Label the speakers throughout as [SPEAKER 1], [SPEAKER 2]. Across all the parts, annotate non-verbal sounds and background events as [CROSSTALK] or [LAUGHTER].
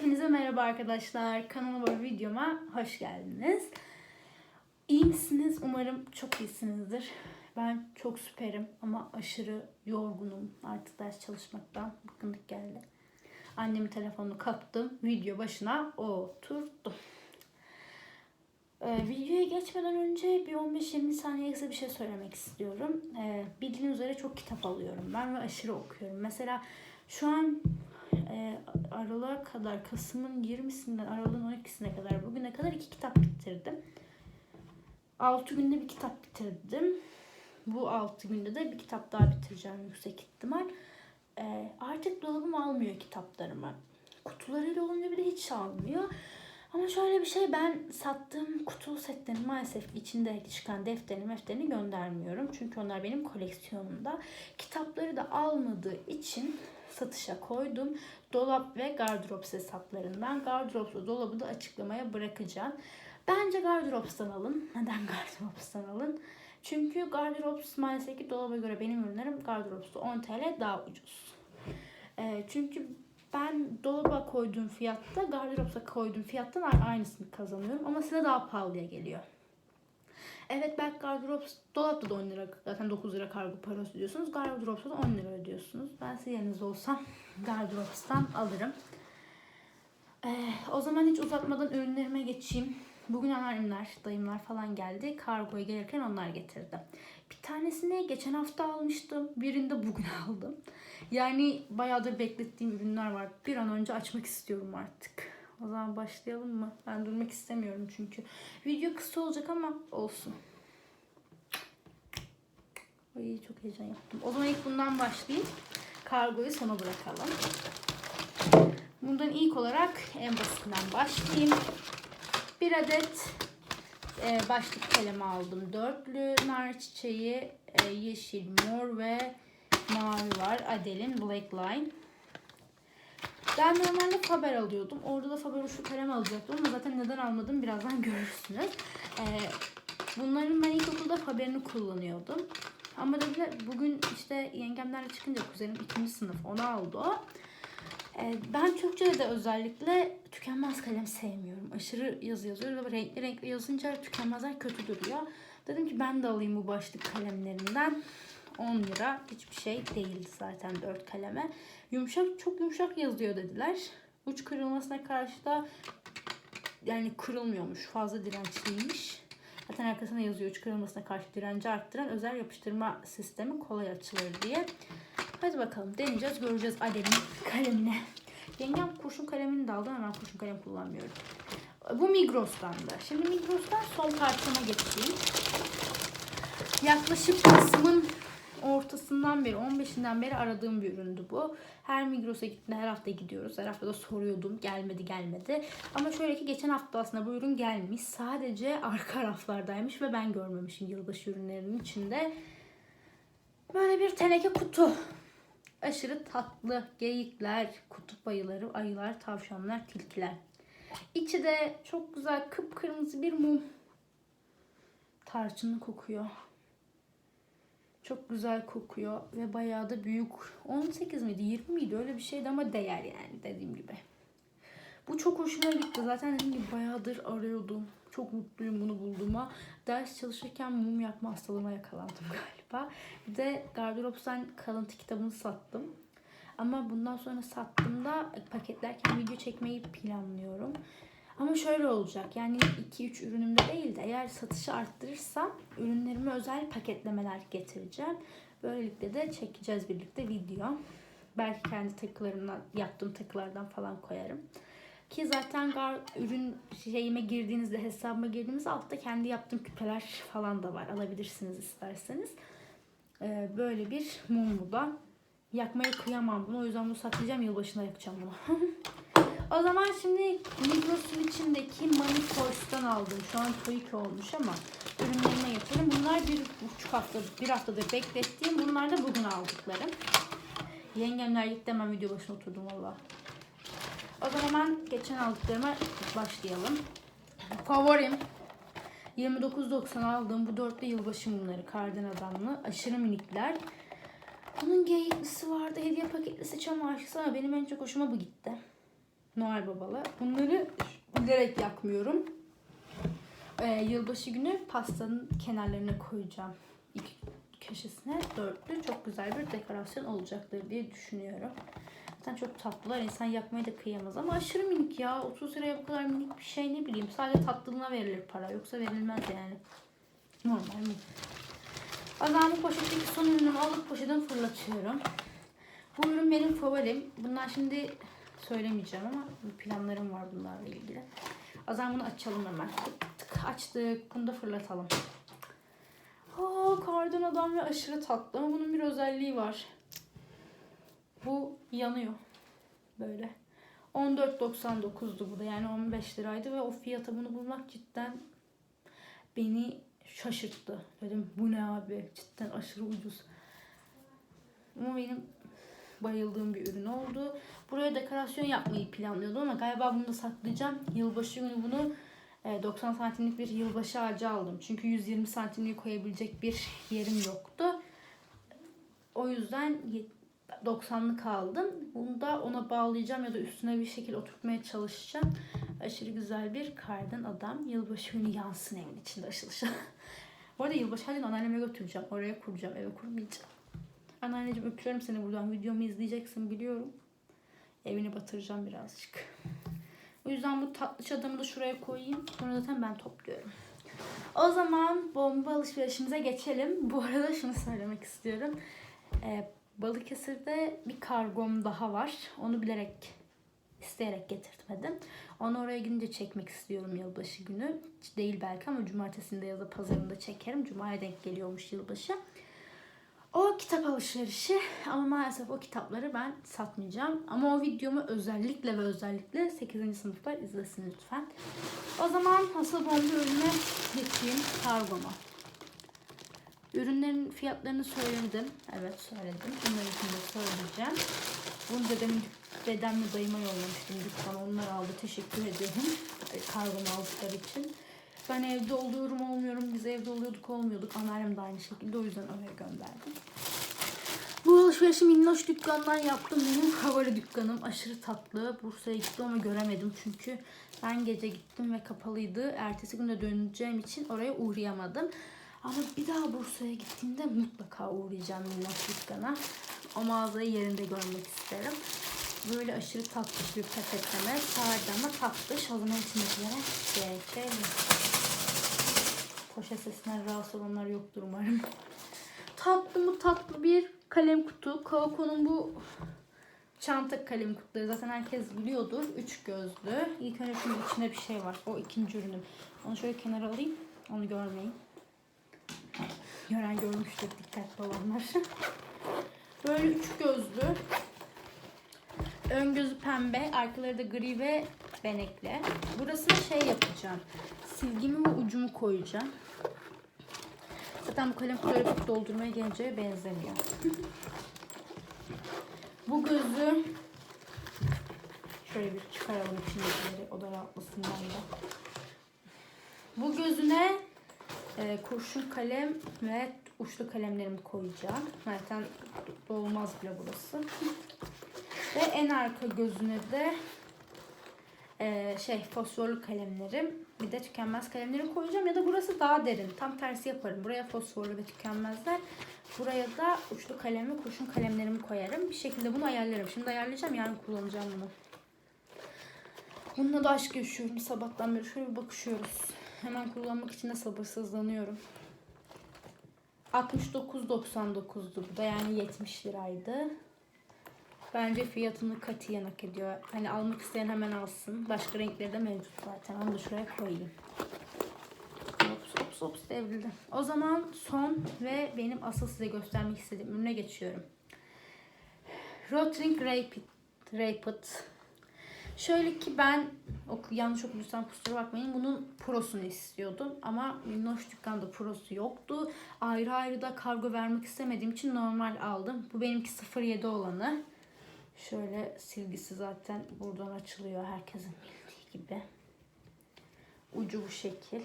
[SPEAKER 1] Hepinize merhaba arkadaşlar. Kanalıma ve videoma hoş geldiniz. İyi misiniz? Umarım çok iyisinizdir. Ben çok süperim ama aşırı yorgunum. Artık ders çalışmaktan bıkkınlık geldi. Annemin telefonunu kaptım. Video başına oturdum. Ee, videoya geçmeden önce bir 15-20 saniye kısa bir şey söylemek istiyorum. Ee, bildiğiniz üzere çok kitap alıyorum ben ve aşırı okuyorum. Mesela şu an e, Aralık'a kadar, Kasım'ın 20'sinden Aralık'ın 12'sine kadar, bugüne kadar iki kitap bitirdim. 6 günde bir kitap bitirdim. Bu 6 günde de bir kitap daha bitireceğim yüksek ihtimal. Ee, artık dolabım almıyor kitaplarımı. Kutularıyla olunca bir de hiç almıyor. Ama şöyle bir şey ben sattığım kutu setlerini maalesef içinde çıkan defterini mefterini göndermiyorum. Çünkü onlar benim koleksiyonumda. Kitapları da almadığı için satışa koydum. Dolap ve gardırop hesaplarından. Gardıropla dolabı da açıklamaya bırakacağım. Bence gardıropstan alın. Neden gardıropstan alın? Çünkü gardırops maalesef ki dolaba göre benim ürünlerim gardıropsta 10 TL daha ucuz. Ee, çünkü ben dolaba koyduğum fiyatta gardıropsa koyduğum fiyattan aynısını kazanıyorum ama size daha pahalıya geliyor. Evet belki gardırop dolapta da 10 lira zaten 9 lira kargo parası ödüyorsunuz. Gardıropta da 10 lira ödüyorsunuz. Ben sizin yerinizde olsam gardıropstan alırım. Ee, o zaman hiç uzatmadan ürünlerime geçeyim. Bugün anneannemler, dayımlar falan geldi. Kargoya gelirken onlar getirdi. Bir tanesini geçen hafta almıştım. Birini de bugün [LAUGHS] aldım. Yani bayağıdır beklettiğim ürünler var. Bir an önce açmak istiyorum artık. O zaman başlayalım mı? Ben durmak istemiyorum çünkü. Video kısa olacak ama olsun. Ay çok heyecan yaptım. O zaman ilk bundan başlayayım. Kargoyu sona bırakalım. Bundan ilk olarak en basitinden başlayayım. Bir adet e, başlık kalemi aldım. Dörtlü nar çiçeği, e, yeşil, mor ve mavi var. Adel'in Black Line. Ben normalde Faber alıyordum. Orada da Faber uçlu kalem alacaktım ama zaten neden almadım birazdan [LAUGHS] görürsünüz. E, bunların ben ilkokulda Faber'ini kullanıyordum. Ama dediler bugün işte yengemlerle çıkınca kuzenim ikinci sınıf onu aldı o. Ee, Ben Türkçe'de de özellikle tükenmez kalem sevmiyorum. Aşırı yazı yazıyor ve renkli renkli yazınca tükenmezler kötü duruyor. Dedim ki ben de alayım bu başlık kalemlerinden. 10 lira hiçbir şey değildi zaten 4 kaleme. Yumuşak çok yumuşak yazıyor dediler. Uç kırılmasına karşı da yani kırılmıyormuş. Fazla dirençliymiş. Zaten arkasına yazıyor uç kırılmasına karşı direnci arttıran özel yapıştırma sistemi kolay açılır diye. Hadi bakalım deneyeceğiz göreceğiz Adel'in kalemine. Yengem kurşun kalemini de aldım hemen kurşun kalem kullanmıyorum. Bu Migros'tan da. Şimdi Migros'tan son kartıma geçeyim. Yaklaşık Kasım'ın ortasından beri 15'inden beri aradığım bir üründü bu. Her Migros'a gittiğinde her hafta gidiyoruz. Her hafta da soruyordum gelmedi gelmedi. Ama şöyle ki geçen hafta aslında bu ürün gelmiş. Sadece arka raflardaymış ve ben görmemişim yılbaşı ürünlerinin içinde. Böyle bir teneke kutu. Aşırı tatlı geyikler, kutup ayıları, ayılar, tavşanlar, tilkiler. İçi de çok güzel kıpkırmızı bir mum. Tarçınlı kokuyor. Çok güzel kokuyor ve bayağı da büyük. 18 miydi 20 miydi öyle bir şeydi ama değer yani dediğim gibi. Bu çok hoşuma gitti. Zaten dediğim gibi bayağıdır arıyordum. Çok mutluyum bunu bulduğuma. Ders çalışırken mum yakma hastalığına yakalandım [LAUGHS] galiba. Bir de Gardırops'tan kalıntı kitabını sattım. Ama bundan sonra sattığımda paketlerken video çekmeyi planlıyorum. Ama şöyle olacak yani 2-3 ürünümde değil de eğer satışı arttırırsam ürünlerime özel paketlemeler getireceğim. Böylelikle de çekeceğiz birlikte video. Belki kendi takılarımdan yaptığım takılardan falan koyarım. Ki zaten gar, ürün şeyime girdiğinizde hesabıma girdiğinizde altta kendi yaptığım küpeler falan da var. Alabilirsiniz isterseniz. Ee, böyle bir mum bu da. Yakmaya kıyamam bunu. O yüzden bunu saklayacağım. Yılbaşında yakacağım bunu. [LAUGHS] o zaman şimdi Migros'un içindeki Money Toys'tan aldım. Şu an Toy olmuş ama ürünlerine geçelim. Bunlar bir buçuk hafta, bir haftadır beklettiğim. Bunlar da bugün aldıklarım. Yengemler gitti hemen video başına oturdum valla. O zaman ben geçen aldıklarıma başlayalım. Favorim 29.90 aldığım bu dörtlü yılbaşı mumları kardan adamlı. Aşırı minikler. Bunun geyiklisi vardı. Hediye paketlisi çam aşısı ama benim en çok hoşuma bu gitti. Noel babalı. Bunları bilerek yakmıyorum. Ee, yılbaşı günü pastanın kenarlarına koyacağım. İlk köşesine dörtlü çok güzel bir dekorasyon olacaktır diye düşünüyorum. Zaten çok tatlılar. İnsan yakmaya da kıyamaz. Ama aşırı minik ya. 30 liraya bu kadar minik bir şey ne bileyim. Sadece tatlılığına verilir para. Yoksa verilmez yani. Normal mi? Bu poşetteki son ürünümü alıp poşetten fırlatıyorum. Bu ürün benim favorim. Bunlar şimdi söylemeyeceğim ama planlarım var bunlarla ilgili. O zaman bunu açalım hemen. Tık tık açtık. Bunu da fırlatalım. Aa, kardan adam ve aşırı tatlı ama bunun bir özelliği var. Bu yanıyor. Böyle. 14.99'du bu da yani 15 liraydı ve o fiyata bunu bulmak cidden beni şaşırttı. Dedim bu ne abi cidden aşırı ucuz. Ama benim bayıldığım bir ürün oldu. Buraya dekorasyon yapmayı planlıyordum ama galiba bunu da saklayacağım. Yılbaşı günü bunu e, 90 santimlik bir yılbaşı ağacı aldım. Çünkü 120 santimliği koyabilecek bir yerim yoktu. O yüzden 90'lık aldım. Bunu da ona bağlayacağım ya da üstüne bir şekilde oturtmaya çalışacağım. Aşırı güzel bir kardan adam. Yılbaşı günü yansın evin içinde açılışı. [LAUGHS] Bu arada yılbaşı halini anneanneme götüreceğim. Oraya kuracağım. Eve kurmayacağım. Anneanneciğim öpüyorum seni buradan. Videomu izleyeceksin biliyorum. Evini batıracağım birazcık. O yüzden bu tatlış adamı da şuraya koyayım. Sonra zaten ben topluyorum. O zaman bomba alışverişimize geçelim. Bu arada şunu söylemek istiyorum. Ee, Balıkesir'de bir kargom daha var. Onu bilerek, isteyerek getirtmedim. Onu oraya gidince çekmek istiyorum yılbaşı günü. Değil belki ama cumartesinde ya da pazarında çekerim. Cuma'ya denk geliyormuş yılbaşı. O kitap alışverişi ama maalesef o kitapları ben satmayacağım. Ama o videomu özellikle ve özellikle 8. sınıflar izlesin lütfen. O zaman asıl bomba ürüne geçeyim kargoma. Ürünlerin fiyatlarını söyledim. Evet söyledim. Bunları şimdi söyleyeceğim. Bunu dedemin, dedemle dayıma yollamıştım dükkana. Onlar aldı. Teşekkür ederim. Kargomu aldıkları için. Ben evde oluyorum olmuyorum. Biz evde oluyorduk olmuyorduk. Anneannem de aynı şekilde. O yüzden oraya gönderdim. Bu alışverişi minnoş dükkandan yaptım. Benim favori dükkanım. Aşırı tatlı. Bursa'ya gittim ama göremedim. Çünkü ben gece gittim ve kapalıydı. Ertesi günde döneceğim için oraya uğrayamadım. Ama bir daha Bursa'ya gittiğimde mutlaka uğrayacağım minnoş dükkana. O mağazayı yerinde görmek isterim. Böyle aşırı tatlış bir paketleme. Sade ama tatlış. O zaman içindekilere geçelim. Poşet sesinden rahatsız olanlar yoktur umarım. Tatlı mı tatlı bir kalem kutu. Kaoko'nun bu çanta kalem kutuları zaten herkes biliyordur. Üç gözlü. İlk önce şunun içinde bir şey var. O ikinci ürünüm. Onu şöyle kenara alayım. Onu görmeyin. Gören görmüştür dikkatli olanlar. [LAUGHS] Böyle üç gözlü. Ön gözü pembe, arkaları da gri ve benekli. Burasına şey yapacağım. Silgimi ve ucumu koyacağım. Zaten bu kalem çok doldurmaya geleceğe benzemiyor. [LAUGHS] bu gözü şöyle bir çıkaralım içindekileri. O da rahatlasın ben de. Bu gözüne e, kurşun kalem ve uçlu kalemlerimi koyacağım. Zaten dolmaz bile burası. Ve en arka gözüne de e, şey fosforlu kalemlerim bir de tükenmez kalemlerimi koyacağım ya da burası daha derin. Tam tersi yaparım. Buraya fosforlu ve tükenmezler. Buraya da uçlu kalem ve kurşun kalemlerimi koyarım. Bir şekilde bunu ayarlarım. Şimdi ayarlayacağım yarın kullanacağım bunu. Bununla da aşk yaşıyorum sabahtan beri. Şöyle bir bakışıyoruz. Hemen kullanmak için de sabırsızlanıyorum. 69.99'du bu da yani 70 liraydı. Bence fiyatını katiyen hak ediyor. Hani almak isteyen hemen alsın. Başka renkleri de mevcut zaten. Onu da şuraya koyayım. Ops ops ops devrildi. O zaman son ve benim asıl size göstermek istediğim ürüne geçiyorum. Rotring Rapid. Rapid. Şöyle ki ben yanlış okuduysam kusura bakmayın. Bunun prosunu istiyordum ama Minnoş dükkanda prosu yoktu. Ayrı ayrı da kargo vermek istemediğim için normal aldım. Bu benimki 07 olanı. Şöyle silgisi zaten buradan açılıyor herkesin bildiği gibi. Ucu bu şekil.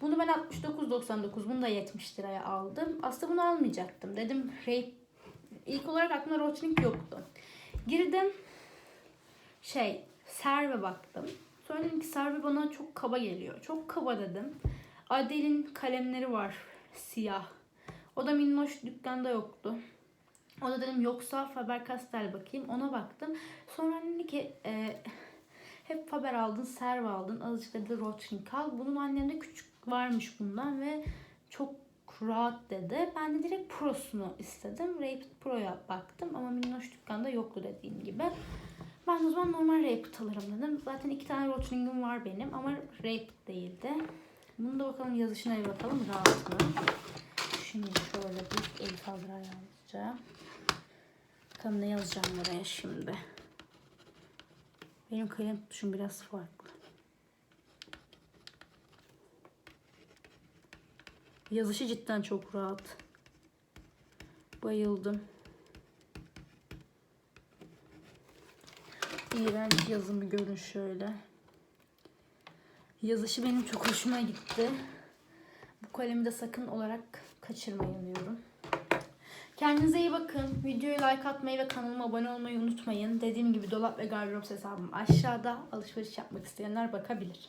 [SPEAKER 1] Bunu ben 69.99 bunu da 70 liraya aldım. Aslında bunu almayacaktım. Dedim Ray ilk olarak aklıma Rotring yoktu. Girdim. şey Serve baktım. Sonra dedim ki Serve bana çok kaba geliyor. Çok kaba dedim. Adele'in kalemleri var siyah. O da minnoş dükkanda yoktu. O da dedim yoksa Faber-Castell bakayım. Ona baktım. Sonra dedi ki e, hep Faber aldın, Serve aldın. Azıcık dedi Rothschild al. Bunun annemde küçük varmış bundan ve çok rahat dedi. Ben de direkt Pro'sunu istedim. Rapid Pro'ya baktım ama minnoş dükkanda yoktu dediğim gibi. Ben o zaman normal Rapid alırım dedim. Zaten iki tane Rothschild'im var benim ama Rapid değildi. Bunu da bakalım yazışına bir bakalım rahat mı? Şimdi şöyle bir Elif Azra yazacağım. Bakalım ne yazacağım buraya şimdi. Benim kalem tutuşum biraz farklı. Yazışı cidden çok rahat. Bayıldım. İğrenç yazımı görün şöyle. Yazışı benim çok hoşuma gitti. Bu kalemi de sakın olarak kaçırmayın diyorum. Kendinize iyi bakın. Videoyu like atmayı ve kanalıma abone olmayı unutmayın. Dediğim gibi dolap ve gardırop hesabım aşağıda. Alışveriş yapmak isteyenler bakabilir.